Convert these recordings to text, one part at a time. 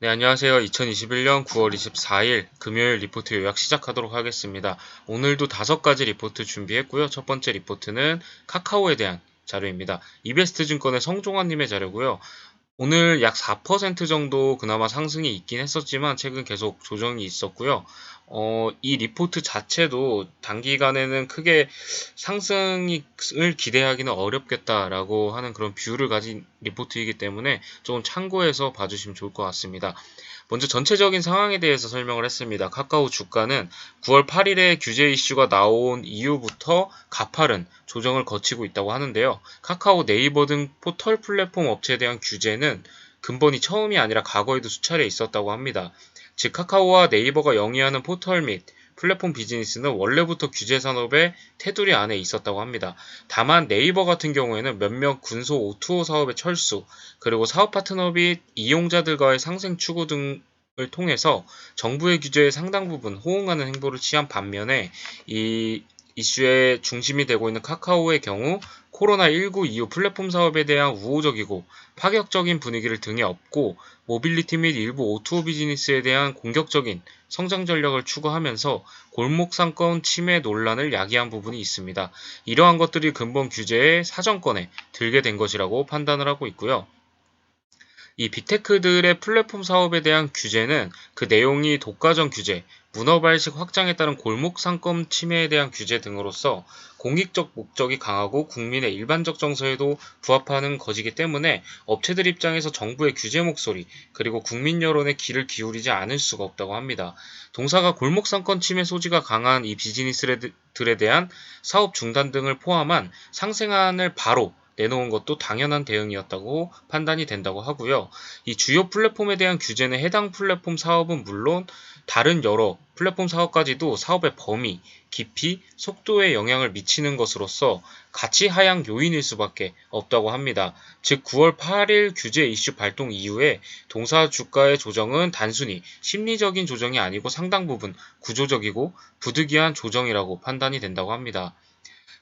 네, 안녕하세요. 2021년 9월 24일 금요일 리포트 요약 시작하도록 하겠습니다. 오늘도 다섯 가지 리포트 준비했고요. 첫 번째 리포트는 카카오에 대한 자료입니다. 이베스트 증권의 성종환님의 자료고요. 오늘 약 4% 정도 그나마 상승이 있긴 했었지만 최근 계속 조정이 있었고요. 어, 이 리포트 자체도 단기간에는 크게 상승을 기대하기는 어렵겠다라고 하는 그런 뷰를 가진 리포트이기 때문에 조금 참고해서 봐주시면 좋을 것 같습니다. 먼저 전체적인 상황에 대해서 설명을 했습니다. 카카오 주가는 9월 8일에 규제 이슈가 나온 이후부터 가파른 조정을 거치고 있다고 하는데요. 카카오 네이버 등 포털 플랫폼 업체에 대한 규제는 근본이 처음이 아니라 과거에도 수차례 있었다고 합니다. 즉 카카오와 네이버가 영위하는 포털 및 플랫폼 비즈니스는 원래부터 규제 산업의 테두리 안에 있었다고 합니다. 다만 네이버 같은 경우에는 몇몇 군소 O2O 사업의 철수, 그리고 사업 파트너 및 이용자들과의 상생 추구 등을 통해서 정부의 규제에 상당 부분 호응하는 행보를 취한 반면에 이 이슈의 중심이 되고 있는 카카오의 경우 코로나19 이후 플랫폼 사업에 대한 우호적이고 파격적인 분위기를 등에 업고 모빌리티 및 일부 O2O 비즈니스에 대한 공격적인 성장 전략을 추구하면서 골목 상권 침해 논란을 야기한 부분이 있습니다. 이러한 것들이 근본 규제의 사정권에 들게 된 것이라고 판단을 하고 있고요. 이 빅테크들의 플랫폼 사업에 대한 규제는 그 내용이 독과점 규제, 문어 발식 확장에 따른 골목 상권 침해에 대한 규제 등으로서 공익적 목적이 강하고 국민의 일반적 정서에도 부합하는 것이기 때문에 업체들 입장에서 정부의 규제 목소리 그리고 국민 여론에 귀를 기울이지 않을 수가 없다고 합니다. 동사가 골목 상권 침해 소지가 강한 이 비즈니스들에 대한 사업 중단 등을 포함한 상생안을 바로 내놓은 것도 당연한 대응이었다고 판단이 된다고 하고요. 이 주요 플랫폼에 대한 규제는 해당 플랫폼 사업은 물론 다른 여러 플랫폼 사업까지도 사업의 범위, 깊이, 속도에 영향을 미치는 것으로서 가치 하향 요인일 수밖에 없다고 합니다. 즉 9월 8일 규제 이슈 발동 이후에 동사 주가의 조정은 단순히 심리적인 조정이 아니고 상당 부분 구조적이고 부득이한 조정이라고 판단이 된다고 합니다.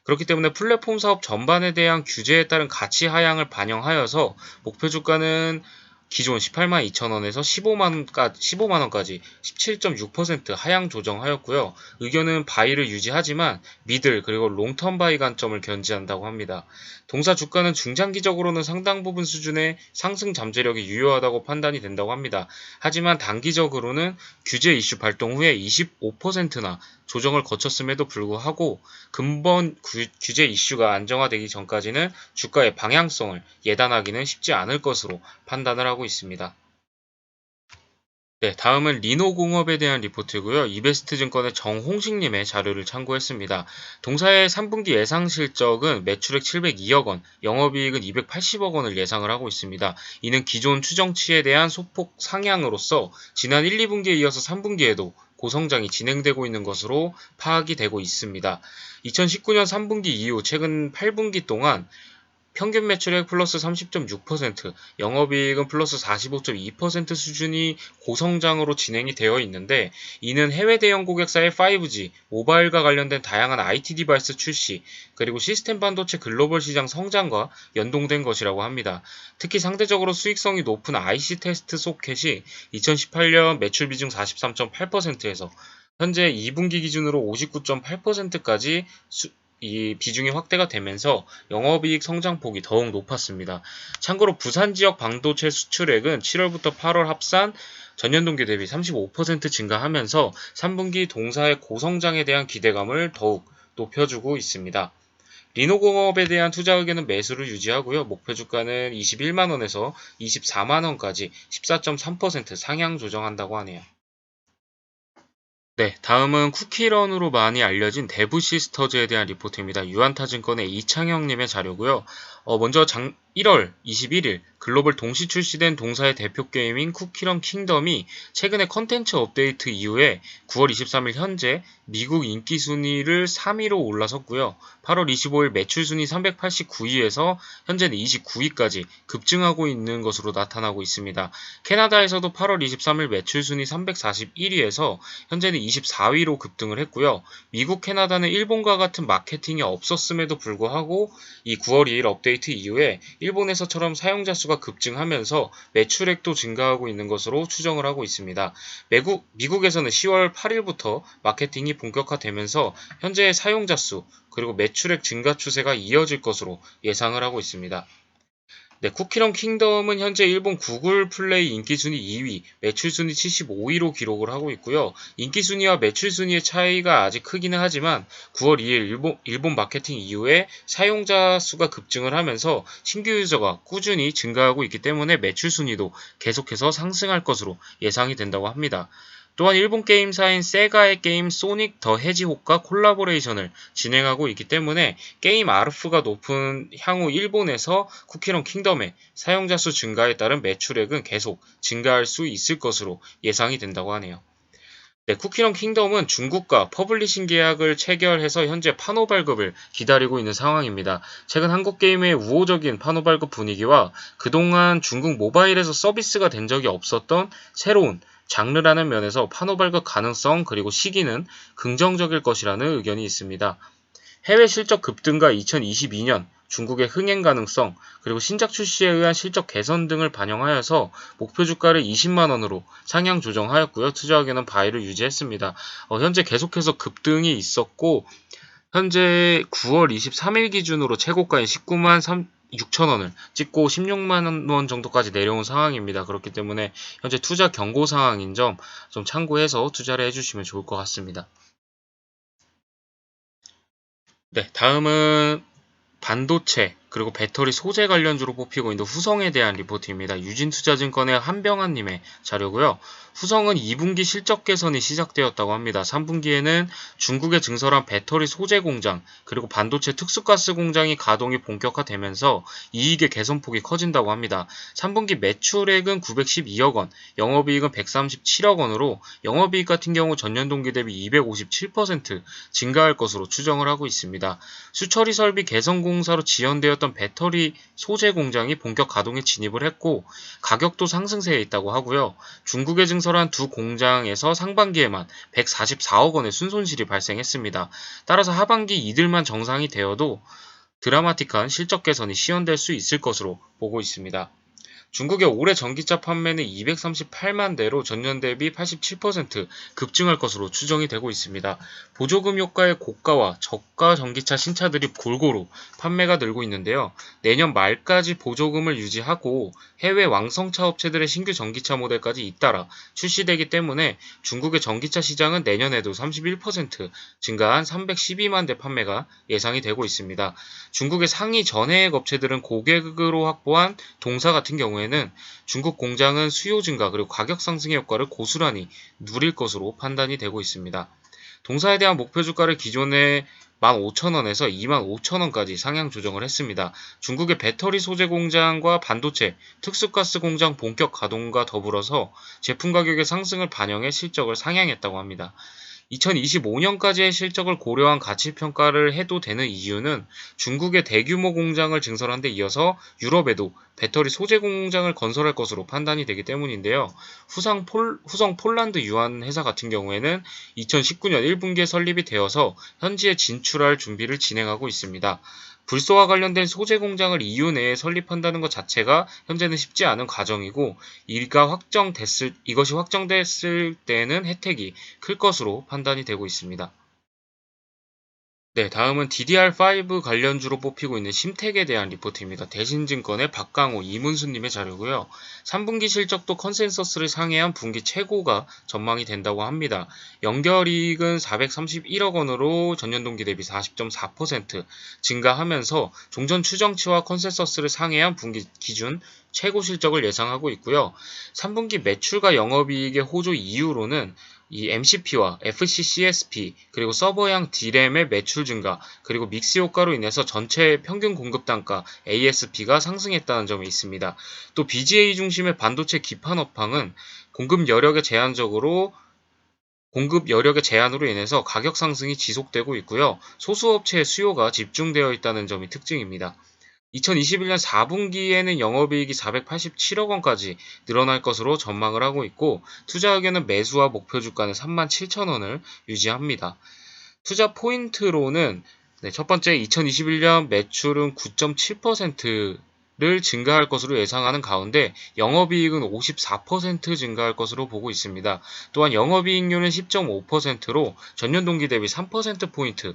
그렇기 때문에 플랫폼 사업 전반에 대한 규제에 따른 가치 하향을 반영하여서 목표 주가는 기존 18만 2천원에서 15만원까지, 15만원까지 17.6% 하향 조정하였고요. 의견은 바이를 유지하지만 미들 그리고 롱텀 바이 관점을 견지한다고 합니다. 동사 주가는 중장기적으로는 상당 부분 수준의 상승 잠재력이 유효하다고 판단이 된다고 합니다. 하지만 단기적으로는 규제 이슈 발동 후에 25%나 조정을 거쳤음에도 불구하고 근본 규제 이슈가 안정화되기 전까지는 주가의 방향성을 예단하기는 쉽지 않을 것으로 판단을 하고 있습니다. 네, 다음은 리노공업에 대한 리포트고요. 이베스트 증권의 정홍식님의 자료를 참고했습니다. 동사의 3분기 예상 실적은 매출액 702억 원, 영업이익은 280억 원을 예상을 하고 있습니다. 이는 기존 추정치에 대한 소폭 상향으로서 지난 1, 2분기에 이어서 3분기에도 고성장이 진행되고 있는 것으로 파악이 되고 있습니다. 2019년 3분기 이후 최근 8분기 동안 평균 매출액 플러스 30.6%, 영업이익은 플러스 45.2% 수준이 고성장으로 진행이 되어 있는데 이는 해외 대형 고객사의 5G, 모바일과 관련된 다양한 IT 디바이스 출시, 그리고 시스템 반도체 글로벌 시장 성장과 연동된 것이라고 합니다. 특히 상대적으로 수익성이 높은 IC 테스트 소켓이 2018년 매출 비중 43.8%에서 현재 2분기 기준으로 59.8%까지 이 비중이 확대가 되면서 영업이익 성장폭이 더욱 높았습니다. 참고로 부산 지역 반도체 수출액은 7월부터 8월 합산 전년 동기 대비 35% 증가하면서 3분기 동사의 고성장에 대한 기대감을 더욱 높여주고 있습니다. 리노공업에 대한 투자 의견은 매수를 유지하고요. 목표 주가는 21만원에서 24만원까지 14.3% 상향 조정한다고 하네요. 네, 다음은 쿠키런으로 많이 알려진 데브 시스터즈에 대한 리포트입니다. 유한타증권의 이창영님의 자료고요. 어, 먼저 장, 1월 21일 글로벌 동시 출시된 동사의 대표 게임인 쿠키런 킹덤이 최근에 컨텐츠 업데이트 이후에 9월 23일 현재 미국 인기 순위를 3위로 올라섰고요. 8월 25일 매출 순위 389위에서 현재는 29위까지 급증하고 있는 것으로 나타나고 있습니다. 캐나다에서도 8월 23일 매출 순위 341위에서 현재는 24위로 급등을 했고요. 미국, 캐나다는 일본과 같은 마케팅이 없었음에도 불구하고 이 9월 2일 업데이트 업데이트 이후에 일본에서처럼 사용자 수가 급증하면서 매출액도 증가하고 있는 것으로 추정을 하고 있습니다. 미국, 미국에서는 10월 8일부터 마케팅이 본격화되면서 현재 사용자 수 그리고 매출액 증가 추세가 이어질 것으로 예상을 하고 있습니다. 네, 쿠키런 킹덤은 현재 일본 구글 플레이 인기 순위 2위, 매출 순위 75위로 기록을 하고 있고요. 인기 순위와 매출 순위의 차이가 아직 크기는 하지만 9월 2일 일본, 일본 마케팅 이후에 사용자 수가 급증을 하면서 신규 유저가 꾸준히 증가하고 있기 때문에 매출 순위도 계속해서 상승할 것으로 예상이 된다고 합니다. 또한 일본 게임사인 세가의 게임 소닉 더 해지혹과 콜라보레이션을 진행하고 있기 때문에 게임 아르프가 높은 향후 일본에서 쿠키런 킹덤의 사용자 수 증가에 따른 매출액은 계속 증가할 수 있을 것으로 예상이 된다고 하네요. 네, 쿠키런 킹덤은 중국과 퍼블리싱 계약을 체결해서 현재 판호 발급을 기다리고 있는 상황입니다. 최근 한국 게임의 우호적인 판호 발급 분위기와 그동안 중국 모바일에서 서비스가 된 적이 없었던 새로운 장르라는 면에서 판호 발급 가능성 그리고 시기는 긍정적일 것이라는 의견이 있습니다. 해외 실적 급등과 2022년 중국의 흥행 가능성 그리고 신작 출시에 의한 실적 개선 등을 반영하여서 목표 주가를 20만 원으로 상향 조정하였고요. 투자 의견은 바이를 유지했습니다. 어, 현재 계속해서 급등이 있었고 현재 9월 23일 기준으로 최고가인 19만 3, 6천 원을 찍고 16만 원 정도까지 내려온 상황입니다. 그렇기 때문에 현재 투자 경고 상황인 점 좀 참고해서 투자를 해주시면 좋을 것 같습니다. 네, 다음은 반도체 그리고 배터리 소재 관련주로 뽑히고 있는 후성에 대한 리포트입니다. 유진투자증권의 한병환님의 자료고요. 후성은 2분기 실적 개선이 시작되었다고 합니다. 3분기에는 중국에 증설한 배터리 소재 공장 그리고 반도체 특수가스 공장이 가동이 본격화되면서 이익의 개선폭이 커진다고 합니다. 3분기 매출액은 912억 원, 영업이익은 137억 원으로 영업이익 같은 경우 전년 동기 대비 257% 증가할 것으로 추정을 하고 있습니다. 수처리 설비 개선 공사로 지연되었던 배터리 소재 공장이 본격 가동에 진입을 했고 가격도 상승세에 있다고 하고요. 중국에 증설 건설한 두 공장에서 상반기에만 144억 원의 순손실이 발생했습니다. 따라서 하반기 이들만 정상이 되어도 드라마틱한 실적 개선이 시현될 수 있을 것으로 보고 있습니다. 중국의 올해 전기차 판매는 238만 대로 전년 대비 87% 급증할 것으로 추정이 되고 있습니다. 보조금 효과의 고가와 저가 전기차 신차들이 골고루 판매가 늘고 있는데요. 내년 말까지 보조금을 유지하고 해외 왕성차 업체들의 신규 전기차 모델까지 잇따라 출시되기 때문에 중국의 전기차 시장은 내년에도 31% 증가한 312만 대 판매가 예상이 되고 있습니다. 중국의 상위 전해액 업체들은 고객으로 확보한 동사 같은 경우에 경우에는 중국 공장은 수요 증가 그리고 가격 상승의 효과를 고스란히 누릴 것으로 판단이 되고 있습니다. 동사에 대한 목표 주가를 기존의 15,000원에서 25,000원까지 상향 조정을 했습니다. 중국의 배터리 소재 공장과 반도체, 특수가스 공장 본격 가동과 더불어서 제품 가격의 상승을 반영해 실적을 상향했다고 합니다. 2025년까지의 실적을 고려한 가치 평가를 해도 되는 이유는 중국의 대규모 공장을 증설한 데 이어서 유럽에도 배터리 소재 공장을 건설할 것으로 판단이 되기 때문인데요. 후상 폴, 후성 폴란드 유한 회사 같은 경우에는 2019년 1분기에 설립이 되어서 현지에 진출할 준비를 진행하고 있습니다. 불소와 관련된 소재 공장을 EU 내에 설립한다는 것 자체가 현재는 쉽지 않은 과정이고 이가 확정됐을 이것이 확정됐을 때는 혜택이 클 것으로 판단이 되고 있습니다. 네, 다음은 DDR5 관련주로 뽑히고 있는 심택에 대한 리포트입니다. 대신증권의 박강호, 이문수님의 자료고요. 3분기 실적도 컨센서스를 상회한 분기 최고가 전망이 된다고 합니다. 연결이익은 431억 원으로 전년 동기 대비 40.4% 증가하면서 종전 추정치와 컨센서스를 상회한 분기 기준 최고 실적을 예상하고 있고요. 3분기 매출과 영업이익의 호조 이유로는 이 MCP와 FCCSP 그리고 서버형 D램의 매출 증가 그리고 믹스 효과로 인해서 전체 평균 공급 단가 ASP가 상승했다는 점이 있습니다. 또 BGA 중심의 반도체 기판 업황은 공급 여력의 제한적으로 공급 여력의 제한으로 인해서 가격 상승이 지속되고 있고요. 소수 업체의 수요가 집중되어 있다는 점이 특징입니다. 2021년 4분기에는 영업이익이 487억 원까지 늘어날 것으로 전망을 하고 있고 투자 의견은 매수와 목표 주가는 3만 7천 원을 유지합니다. 투자 포인트로는 네, 첫 번째 2021년 매출은 9.7%를 증가할 것으로 예상하는 가운데 영업이익은 54% 증가할 것으로 보고 있습니다. 또한 영업이익률은 10.5%로 전년 동기 대비 3%포인트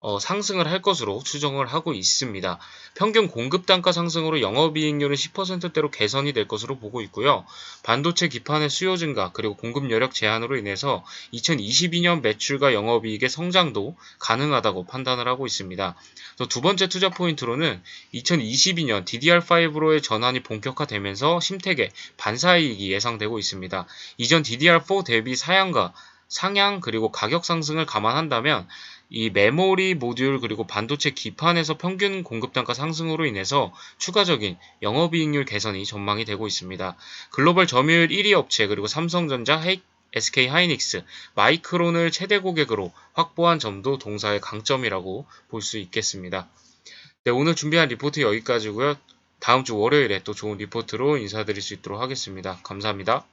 어, 상승을 할 것으로 추정을 하고 있습니다. 평균 공급 단가 상승으로 영업이익률은 10%대로 개선이 될 것으로 보고 있고요. 반도체 기판의 수요 증가 그리고 공급 여력 제한으로 인해서 2022년 매출과 영업이익의 성장도 가능하다고 판단을 하고 있습니다. 또두 번째 투자 포인트로는 2022년 DDR5로의 전환이 본격화되면서 심택의 반사이익이 예상되고 있습니다. 이전 DDR4 대비 사양과 상향 그리고 가격 상승을 감안한다면 이 메모리 모듈 그리고 반도체 기판에서 평균 공급 단가 상승으로 인해서 추가적인 영업이익률 개선이 전망이 되고 있습니다. 글로벌 점유율 1위 업체 그리고 삼성전자, 헤이, SK 하이닉스, 마이크론을 최대 고객으로 확보한 점도 동사의 강점이라고 볼 수 있겠습니다. 네, 오늘 준비한 리포트 여기까지고요. 다음 주 월요일에 또 좋은 리포트로 인사드릴 수 있도록 하겠습니다. 감사합니다.